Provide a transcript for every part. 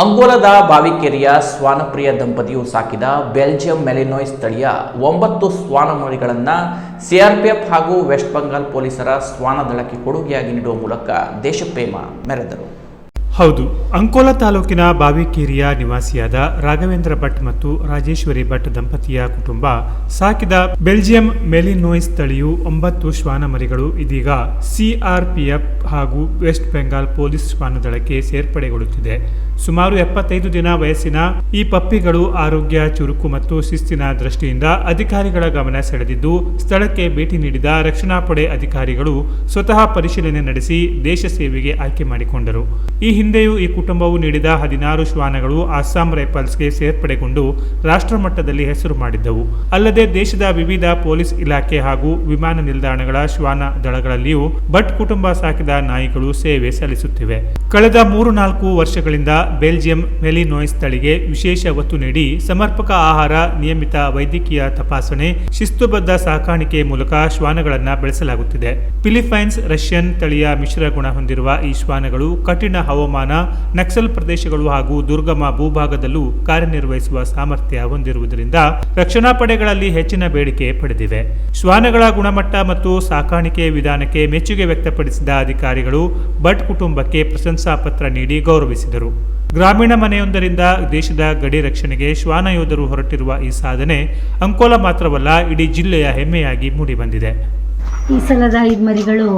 ಅಂಕೋಲದ ಬಾವಿಕೆರೆಯ ಸ್ವಾನಪ್ರಿಯ ದಂಪತಿಯು ಸಾಕಿದ ಬೆಲ್ಜಿಯಂ ಮೆಲಿನೋಯ್ ಸ್ಥಳೀಯ ಒಂಬತ್ತು ಸ್ವಾನ ಮರಿಗಳನ್ನು ಸಿಆರ್ಪಿಎಫ್ ಹಾಗೂ ವೆಸ್ಟ್ ಬೆಂಗಾಲ್ ಪೊಲೀಸರ ಸ್ವಾನ ದಳಕ್ಕೆ ಕೊಡುಗೆಯಾಗಿ ನೀಡುವ ಮೂಲಕ ದೇಶಪ್ರೇಮ ಮೆರೆದರು. ಹೌದು, ಅಂಕೋಲಾ ತಾಲೂಕಿನ ಬಾವಿಕೇರಿಯ ನಿವಾಸಿಯಾದ ರಾಘವೇಂದ್ರ ಭಟ್ ಮತ್ತು ರಾಜೇಶ್ವರಿ ಭಟ್ ದಂಪತಿಯ ಕುಟುಂಬ ಸಾಕಿದ ಬೆಲ್ಜಿಯಂ ಮೆಲಿನೋಯ್ಸ್ ತಳಿಯು ಒಂಬತ್ತು ಶ್ವಾನ ಮರಿಗಳು ಇದೀಗ ಸಿಆರ್ಪಿಎಫ್ ಹಾಗೂ ವೆಸ್ಟ್ ಬೆಂಗಾಲ್ ಪೊಲೀಸ್ ಶ್ವಾನದಳಕ್ಕೆ ಸೇರ್ಪಡೆಗೊಳ್ಳುತ್ತಿದೆ. ಸುಮಾರು ಎಪ್ಪತ್ತೈದು ದಿನ ವಯಸ್ಸಿನ ಈ ಪಪ್ಪಿಗಳು ಆರೋಗ್ಯ, ಚುರುಕು ಮತ್ತು ಶಿಸ್ತಿನ ದೃಷ್ಟಿಯಿಂದ ಅಧಿಕಾರಿಗಳ ಗಮನ ಸೆಳೆದಿದ್ದು, ಸ್ಥಳಕ್ಕೆ ಭೇಟಿ ನೀಡಿದ ರಕ್ಷಣಾ ಪಡೆ ಅಧಿಕಾರಿಗಳು ಸ್ವತಃ ಪರಿಶೀಲನೆ ನಡೆಸಿ ದೇಶ ಸೇವೆಗೆ ಆಯ್ಕೆ ಮಾಡಿಕೊಂಡರು. ಈ ಹಿಂದೆಯೂ ಈ ಕುಟುಂಬವು ನೀಡಿದ ಹದಿನಾರು ಶ್ವಾನಗಳು ಅಸ್ಸಾಂ ರೈಫಲ್ಸ್ಗೆ ಸೇರ್ಪಡೆಗೊಂಡು ರಾಷ್ಟ್ರಮಟ್ಟದಲ್ಲಿ ಹೆಸರು ಮಾಡಿದ್ದವು. ಅಲ್ಲದೆ ದೇಶದ ವಿವಿಧ ಪೊಲೀಸ್ ಇಲಾಖೆ ಹಾಗೂ ವಿಮಾನ ನಿಲ್ದಾಣಗಳ ಶ್ವಾನ ದಳಗಳಲ್ಲಿಯೂ ಭಟ್ ಕುಟುಂಬ ಸಾಕಿದ ನಾಯಿಗಳು ಸೇವೆ ಸಲ್ಲಿಸುತ್ತಿವೆ. ಕಳೆದ ಮೂರು ನಾಲ್ಕು ವರ್ಷಗಳಿಂದ ಬೆಲ್ಜಿಯಂ ಮೆಲಿನೋಯ್ಸ್ ತಳಿಗೆ ವಿಶೇಷ ಒತ್ತು ನೀಡಿ ಸಮರ್ಪಕ ಆಹಾರ, ನಿಯಮಿತ ವೈದ್ಯಕೀಯ ತಪಾಸಣೆ, ಶಿಸ್ತುಬದ್ಧ ಸಾಕಾಣಿಕೆ ಮೂಲಕ ಶ್ವಾನಗಳನ್ನ ಬೆಳೆಸಲಾಗುತ್ತಿದೆ. ಫಿಲಿಪೈನ್ಸ್ ರಷ್ಯನ್ ತಳಿಯ ಮಿಶ್ರ ಗುಣ ಹೊಂದಿರುವ ಈ ಶ್ವಾನಗಳು ಕಠಿಣ ಹವಾಮಾನ ನಕ್ಸಲ್ ಪ್ರದೇಶಗಳು ಹಾಗೂ ದುರ್ಗಮ ಭೂಭಾಗದಲ್ಲೂ ಕಾರ್ಯನಿರ್ವಹಿಸುವ ಸಾಮರ್ಥ್ಯ ಹೊಂದಿರುವುದರಿಂದ ರಕ್ಷಣಾ ಪಡೆಗಳಲ್ಲಿ ಹೆಚ್ಚಿನ ಬೇಡಿಕೆ ಪಡೆದಿವೆ. ಶ್ವಾನಗಳ ಗುಣಮಟ್ಟ ಮತ್ತು ಸಾಕಾಣಿಕೆ ವಿಧಾನಕ್ಕೆ ಮೆಚ್ಚುಗೆ ವ್ಯಕ್ತಪಡಿಸಿದ ಅಧಿಕಾರಿಗಳು ಭಟ್ ಕುಟುಂಬಕ್ಕೆ ಪ್ರಶಂಸಾ ಪತ್ರ ನೀಡಿ ಗೌರವಿಸಿದರು. ಗ್ರಾಮೀಣ ಮನೆಯೊಂದರಿಂದ ದೇಶದ ಗಡಿ ರಕ್ಷಣೆಗೆ ಶ್ವಾನ ಯೋಧರು ಹೊರಟಿರುವ ಈ ಸಾಧನೆ ಅಂಕೋಲ ಮಾತ್ರವಲ್ಲ, ಇಡೀ ಜಿಲ್ಲೆಯ ಹೆಮ್ಮೆಯಾಗಿ ಮೂಡಿಬಂದಿದೆ. ಈ ಸಲದ ಐದು ಮರಿಗಳು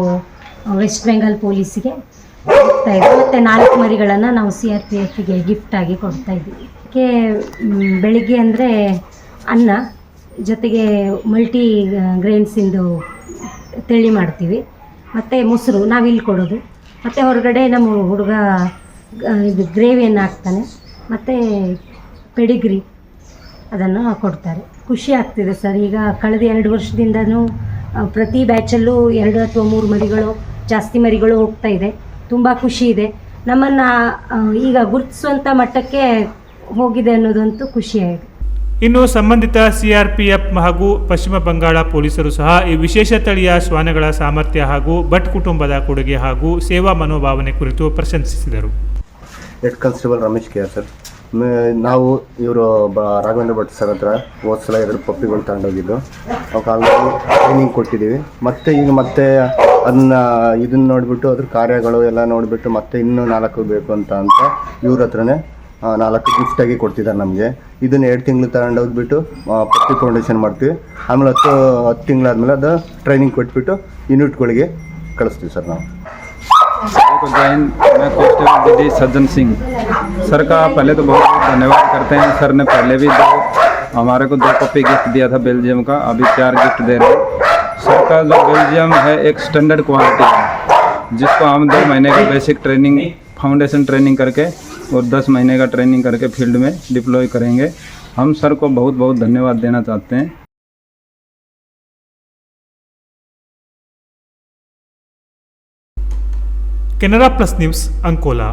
ವೆಸ್ಟ್ ಬೆಂಗಾಲ್ ಪೊಲೀಸಿಗೆ ಹೋಗ್ತಾ ಮತ್ತು ನಾಲ್ಕು ಮರಿಗಳನ್ನು ನಾವು ಸಿ ಆರ್ ಪಿ ಎಫ್ಗೆ ಗಿಫ್ಟಾಗಿ ಕೊಡ್ತಾ ಇದ್ದೀವಿ ಬೆಳಿಗ್ಗೆ ಅಂದರೆ ಅನ್ನ, ಜೊತೆಗೆ ಮಲ್ಟಿ ಗ್ರೇನ್ಸಿಂದು ತೆಳಿ ಮಾಡ್ತೀವಿ. ಮತ್ತು ಮೊಸರು, ನಾವು ಇಲ್ಲಿ ಕೊಡೋದು. ಮತ್ತು ಹೊರಗಡೆ ನಮ್ಮ ಹುಡುಗ ಇದು ಗ್ರೇವಿಯನ್ನು ಹಾಕ್ತಾನೆ. ಮತ್ತು ಪೆಡಿಗ್ರಿ ಅದನ್ನು ಕೊಡ್ತಾರೆ. ಖುಷಿ ಆಗ್ತಿದೆ ಸರ್. ಈಗ ಕಳೆದ ಎರಡು ವರ್ಷದಿಂದನೂ ಪ್ರತಿ ಬ್ಯಾಚಲ್ಲೂ ಎರಡು ಅಥವಾ ಮೂರು ಮರಿಗಳು, ಜಾಸ್ತಿ ಮರಿಗಳು ಹೋಗ್ತಾ ಇದೆ. ತುಂಬ ಖುಷಿ ಇದೆ. ನಮ್ಮನ್ನು ಈಗ ಗುರುತಿಸುವಂಥ ಮಟ್ಟಕ್ಕೆ ಹೋಗಿದೆ ಅನ್ನೋದಂತೂ ಖುಷಿಯಾಗಿದೆ ಇನ್ನು ಸಂಬಂಧಿತ ಸಿಆರ್ಪಿಎಫ್ ಹಾಗೂ ಪಶ್ಚಿಮ ಬಂಗಾಳ ಪೊಲೀಸರು ಸಹ ಈ ವಿಶೇಷ ತಳಿಯ ಶ್ವಾನಗಳ ಸಾಮರ್ಥ್ಯ ಹಾಗೂ ಭಟ್ ಕುಟುಂಬದ ಕೊಡುಗೆ ಹಾಗೂ ಸೇವಾ ಮನೋಭಾವನೆ ಕುರಿತು ಪ್ರಶಂಸಿಸಿದರು. Head constable Ramesh K R sir. ನಾವು ಇವರು ಬ ರಾಘವೇಂದ್ರ ಭಟ್ ಸರ್ ಹತ್ರ ಹೋದ ಸಲ ಎರಡು ಪಪ್ಪಿಗಳು ತಗೊಂಡೋಗಿದ್ದು. ಅವಕ್ಕೆ ಆಲ್ರೆಡಿ ಟ್ರೈನಿಂಗ್ ಕೊಟ್ಟಿದ್ದೀವಿ. ಮತ್ತೆ ಈಗ ಮತ್ತೆ ಅದನ್ನ, ಇದನ್ನ ನೋಡಿಬಿಟ್ಟು ಅದ್ರ ಕಾರ್ಯಗಳು ಎಲ್ಲ ನೋಡಿಬಿಟ್ಟು ಮತ್ತೆ ಇನ್ನೂ ನಾಲ್ಕು ಬೇಕು ಅಂತ ಅಂತ ಇವ್ರ ಹತ್ರನೇ ನಾಲ್ಕು ಗಿಫ್ಟಾಗಿ ಕೊಡ್ತಿದ್ದಾರೆ ನಮಗೆ. ಇದನ್ನ ಎರಡು ತಿಂಗಳು ತಗೊಂಡೋಗ್ಬಿಟ್ಟು ಪಪ್ಪಿ ಫೌಂಡೇಶನ್ ಮಾಡ್ತೀವಿ. ಆಮೇಲೆ ಹತ್ತು ಹತ್ತು ತಿಂಗಳಾದ್ಮೇಲೆ ಅದು ಟ್ರೈನಿಂಗ್ ಕೊಟ್ಬಿಟ್ಟು ಯೂನಿಟ್ಗಳಿಗೆ ಕಳಿಸ್ತೀವಿ ಸರ್ ನಾವು. को जय हिंद। मैं constable DD Sajjan Singh. Sir का पहले तो बहुत बहुत धन्यवाद करते हैं। सर ने पहले भी दो, हमारे को दो कॉपी गिफ्ट दिया था बेल्जियम का। अभी चार गिफ्ट दे रहे हैं। सर का जो बेल्जियम है, एक स्टैंडर्ड क्वालिटी है, जिसको हम दो महीने का बेसिक ट्रेनिंग फाउंडेशन ट्रेनिंग करके और दस महीने का ट्रेनिंग करके फ़ील्ड में डिप्लॉय करेंगे। हम सर को बहुत बहुत धन्यवाद देना चाहते हैं। Canara plus news Ankola